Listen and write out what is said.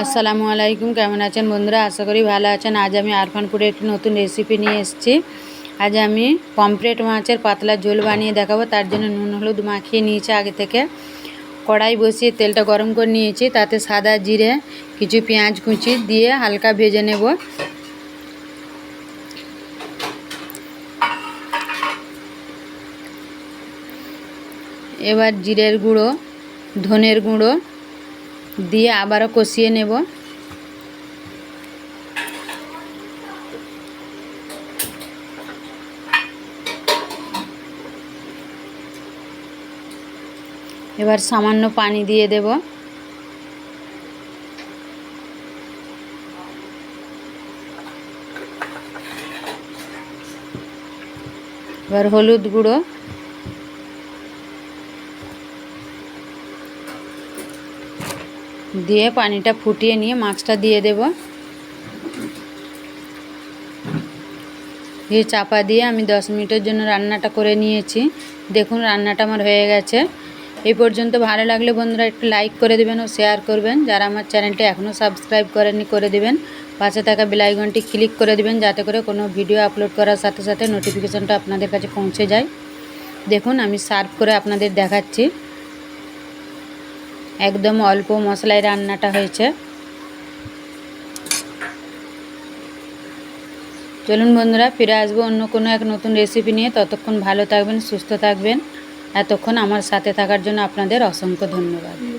আসসালামু আলাইকুম, কেমন আছেন বন্ধুরা? আশা করি ভালো আছেন। আজ আমি আরফানপুরে একটি নতুন রেসিপি নিয়ে এসেছি। আজ আমি পমফ্রেট মাছের পাতলা ঝোল বানিয়ে দেখাবো। তার জন্য নুন, হলুদ মাখিয়ে নিয়েছি আগে থেকে। কড়াই বসিয়ে তেলটা গরম করে নিয়েছি। তাতে সাদা জিরে, কিছু পেঁয়াজ কুচি দিয়ে হালকা ভেজে নেব। এবার জিরের গুঁড়ো, ধনের গুঁড়ো দিয়ে আবারও কষিয়ে নেব। এবার সামান্য পানি দিয়ে দেব। এবার হলুদ গুঁড়ো। দিয়ে পানিটা ফুটিয়ে নিয়ে মাছটা দিয়ে দেব। দিয়ে চাপা দিয়ে আমি দশ মিনিটের জন্য রান্নাটা করে নিয়েছি। দেখুন, রান্নাটা আমার হয়ে গেছে। এই পর্যন্ত ভালো লাগলে বন্ধুরা একটু লাইক করে দেবেন ও শেয়ার করবেন। যারা আমার চ্যানেলটি এখনও সাবস্ক্রাইব করেননি, করে দেবেন। পাশে থাকা বেলাইকনটি ক্লিক করে দেবেন, যাতে করে কোনো ভিডিও আপলোড করার সাথে সাথে নোটিফিকেশনটা আপনাদের কাছে পৌঁছে যায়। দেখুন, আমি সার্ভ করে আপনাদের দেখাচ্ছি। একদম অল্প মশলায় রান্নাটা হয়েছে। চলুন বন্ধুরা, ফিরে আসব অন্য কোনো এক নতুন রেসিপি নিয়ে। ততক্ষণ ভালো থাকবেন, সুস্থ থাকবেন। এতক্ষণ আমার সাথে থাকার জন্য আপনাদের অসংখ্য ধন্যবাদ।